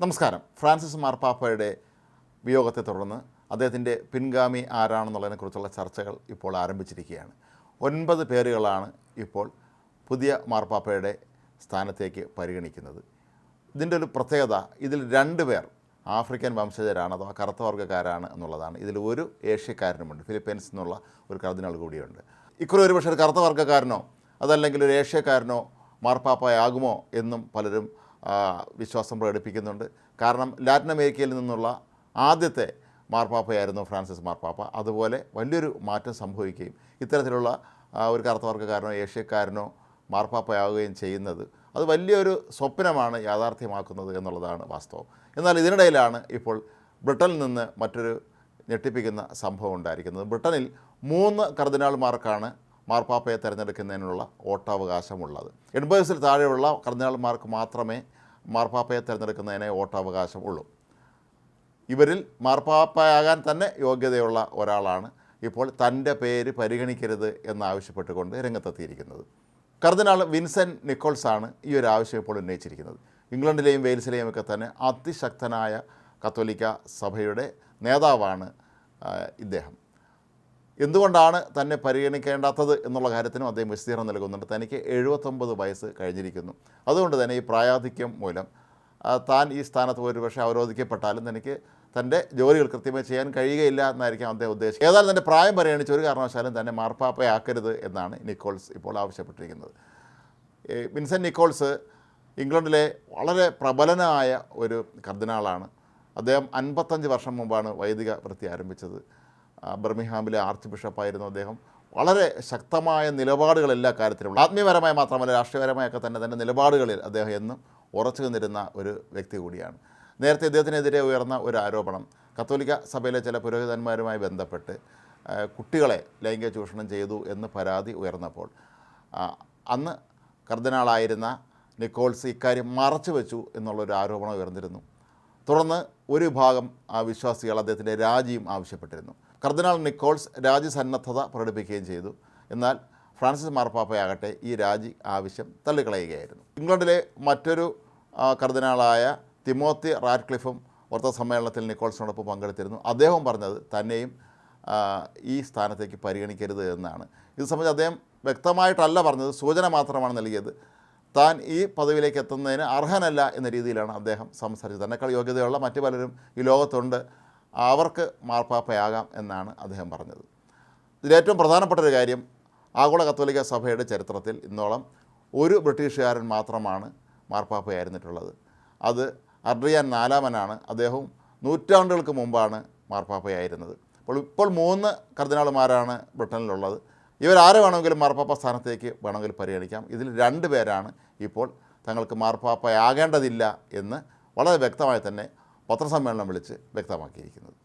നമസ്കാരം. ഫ്രാൻസിസ് മാർപ്പാപ്പയുടെ വിയോഗത്തെ തുടർന്ന് അദ്ദേഹത്തിന്റെ പിൻഗാമി ആരാണെന്നുള്ളതിനെക്കുറിച്ചുള്ള ചർച്ചകൾ ഇപ്പോൾ ആരംഭിച്ചിരിക്കുകയാണ്. ഒൻപത് പേരുകളാണ് ഇപ്പോൾ പുതിയ മാർപ്പാപ്പയുടെ സ്ഥാനത്തേക്ക് പരിഗണിക്കുന്നത്. ഇതിന്റെ ഒരു പ്രത്യേകത ഇതിൽ രണ്ട് പേർ ആഫ്രിക്കൻ വംശജരാണ് അഥവാ കറുത്ത വർഗക്കാരാണ് എന്നുള്ളതാണ്. ഇതിൽ ഒരു ഏഷ്യക്കാരനുമുണ്ട് ഫിലിപ്പീൻസ് എന്നുള്ള ഒരു കർദിനാൾ കൂടിയുണ്ട്. ഇക്കുറി ഒരു പക്ഷേ ഒരു കറുത്ത വർഗക്കാരനോ അതല്ലെങ്കിൽ ഒരു ഏഷ്യക്കാരനോ മാർപ്പാപ്പയാകുമോ എന്നും പലരും വിശ്വാസം പ്രകടിപ്പിക്കുന്നുണ്ട്. കാരണം ലാറ്റിൻ അമേരിക്കയിൽ നിന്നുള്ള ആദ്യത്തെ മാർപ്പാപ്പയായിരുന്നു ഫ്രാൻസിസ് മാർപ്പാപ്പ. അതുപോലെ വലിയൊരു മാറ്റം സംഭവിക്കുകയും ഇത്തരത്തിലുള്ള ഒരു കറുത്തവർഗക്കാരനോ ഏഷ്യക്കാരനോ മാർപ്പാപ്പയാവുകയും ചെയ്യുന്നത് അത് വലിയൊരു സ്വപ്നമാണ് യാഥാർത്ഥ്യമാക്കുന്നത് എന്നുള്ളതാണ് വാസ്തവം. എന്നാൽ ഇതിനിടയിലാണ് ഇപ്പോൾ ബ്രിട്ടനിൽ നിന്ന് മറ്റൊരു ഞെട്ടിപ്പിക്കുന്ന സംഭവം ഉണ്ടായിരിക്കുന്നത്. ബ്രിട്ടനിൽ മൂന്ന് കർദിനാൾമാർക്കാണ് മാർപ്പാപ്പയെ തിരഞ്ഞെടുക്കുന്നതിനുള്ള വോട്ടവകാശമുള്ളത്. എൺപത് വയസ്സിൽ താഴെയുള്ള കർദിനാൾമാർക്ക് മാത്രമേ മാർപ്പാപ്പയെ തിരഞ്ഞെടുക്കുന്നതിന് വോട്ടവകാശം ഉള്ളൂ ഇവരിൽ മാർപ്പാപ്പയാകാൻ തന്നെ യോഗ്യതയുള്ള ഒരാളാണ് ഇപ്പോൾ തന്റെ പേര് പരിഗണിക്കരുത് എന്നാവശ്യപ്പെട്ടുകൊണ്ട് രംഗത്തെത്തിയിരിക്കുന്നത്. കർദിനാൾ വിൻസെന്റ് നിക്കോൾസാണ് ഈ ഒരു ആവശ്യം ഇപ്പോൾ ഉന്നയിച്ചിരിക്കുന്നത്. ഇംഗ്ലണ്ടിലെയും വെയിൽസിലെയും ഒക്കെ തന്നെ അതിശക്തനായ കത്തോലിക്ക സഭയുടെ നേതാവാണ് ഇദ്ദേഹം. എന്തുകൊണ്ടാണ് തന്നെ പരിഗണിക്കേണ്ടാത്തത് എന്നുള്ള കാര്യത്തിനും അദ്ദേഹം വിശദീകരണം നൽകുന്നുണ്ട്. തനിക്ക് എഴുപത്തൊമ്പത് വയസ്സ് കഴിഞ്ഞിരിക്കുന്നു. അതുകൊണ്ട് തന്നെ ഈ പ്രായാധിക്യം മൂലം താൻ ഈ സ്ഥാനത്ത് ഒരുപക്ഷെ അവരോധിക്കപ്പെട്ടാലും തനിക്ക് തന്റെ ജോലികൾ കൃത്യമായി ചെയ്യാൻ കഴിയുകയില്ല എന്നായിരിക്കും അദ്ദേഹം ഉദ്ദേശിച്ചത് ഏതായാലും തന്റെ പ്രായം പരിഗണിച്ച് ഒരു കാരണവശാലും തന്നെ മാർപ്പാപ്പയാക്കരുത് എന്നാണ് നിക്കോൾസ് ഇപ്പോൾ ആവശ്യപ്പെട്ടിരിക്കുന്നത്. വിൻസെന്റ് നിക്കോൾസ് ഇംഗ്ലണ്ടിലെ വളരെ പ്രബലനായ ഒരു കർദിനാളാണ്. അദ്ദേഹം അൻപത്തഞ്ച് വർഷം മുമ്പാണ് വൈദിക വൃത്തി ആരംഭിച്ചത്. ആ, ബർമിംഗ്ഹാമിലെ ആർച്ച് ബിഷപ്പായിരുന്നു അദ്ദേഹം. വളരെ ശക്തമായ നിലപാടുകൾ എല്ലാ കാര്യത്തിലും ആത്മീയപരമായ മാത്രമല്ല രാഷ്ട്രീയപരമായൊക്കെ തന്നെ തന്റെ നിലപാടുകളിൽ അദ്ദേഹം എന്നും ഉറച്ചു നിന്നിരുന്ന ഒരു വ്യക്തി കൂടിയാണ്. നേരത്തെ ഇദ്ദേഹത്തിനെതിരെ ഉയർന്ന ഒരു ആരോപണം കത്തോലിക്ക സഭയിലെ ചില പുരോഹിതന്മാരുമായി ബന്ധപ്പെട്ട് കുട്ടികളെ ലൈംഗിക ചൂഷണം ചെയ്തു എന്ന് പരാതി ഉയർന്നപ്പോൾ അന്ന് കർദിനാളായിരുന്ന നിക്കോൾസ് ഇക്കാര്യം മറച്ചു വെച്ചു എന്നുള്ളൊരു ആരോപണം ഉയർന്നിരുന്നു. തുടർന്ന് ഒരു ഭാഗം ആ വിശ്വാസികൾ അദ്ദേഹത്തിന്റെ രാജിയും ആവശ്യപ്പെട്ടിരുന്നു. കർദിനാൾ നിക്കോൾസ് രാജ്യസന്നദ്ധത പ്രകടിപ്പിക്കുകയും ചെയ്തു. എന്നാൽ ഫ്രാൻസിസ് മാർപ്പാപ്പയാകട്ടെ ഈ രാജി ആവശ്യം തള്ളിക്കളയുകയായിരുന്നു. ഇംഗ്ലണ്ടിലെ മറ്റൊരു കർദിനാളായ തിമോത്തി റാറ്റ്ക്ലിഫും വാർത്താ സമ്മേളനത്തിൽ നിക്കോൾസിനോടൊപ്പം പങ്കെടുത്തിരുന്നു. അദ്ദേഹം പറഞ്ഞത് തന്നെയും ഈ സ്ഥാനത്തേക്ക് പരിഗണിക്കരുത് എന്നാണ്. ഇത് സംബന്ധിച്ച് അദ്ദേഹം വ്യക്തമായിട്ടല്ല പറഞ്ഞത് സൂചന മാത്രമാണ് നൽകിയത്. താൻ ഈ പദവിയിലേക്ക് എത്തുന്നതിന് അർഹനല്ല എന്ന രീതിയിലാണ് അദ്ദേഹം സംസാരിച്ചത്. തന്നെക്കാൾ യോഗ്യതയുള്ള മറ്റു പലരും ഈ ലോകത്തുണ്ട്. അവർക്ക് മാർപ്പാപ്പയാകാം എന്നാണ് അദ്ദേഹം പറഞ്ഞത്. ഇതിലേറ്റവും പ്രധാനപ്പെട്ട ഒരു കാര്യം ആഗോള കത്തോലിക്ക സഭയുടെ ചരിത്രത്തിൽ ഇന്നോളം ഒരു ബ്രിട്ടീഷുകാരൻ മാത്രമാണ് മാർപ്പാപ്പയായിരുന്നിട്ടുള്ളത്. അത് അഡ്രിയാൻ നാലാമനാണ്. അദ്ദേഹവും നൂറ്റാണ്ടുകൾക്ക് മുമ്പാണ് മാർപ്പാപ്പയായിരുന്നത്. അപ്പോൾ ഇപ്പോൾ മൂന്ന് കർദിനാളുമാരാണ് ബ്രിട്ടനിലുള്ളത്. ഇവരാരെ വേണമെങ്കിലും മാർപ്പാപ്പ സ്ഥാനത്തേക്ക് വേണമെങ്കിൽ പരിഗണിക്കാം. ഇതിൽ രണ്ട് പേരാണ് ഇപ്പോൾ തങ്ങൾക്ക് മാർപ്പാപ്പയാകേണ്ടതില്ല എന്ന് വളരെ വ്യക്തമായി തന്നെ പത്രസമ്മേളനം വിളിച്ച് വ്യക്തമാക്കിയിരിക്കുന്നത്.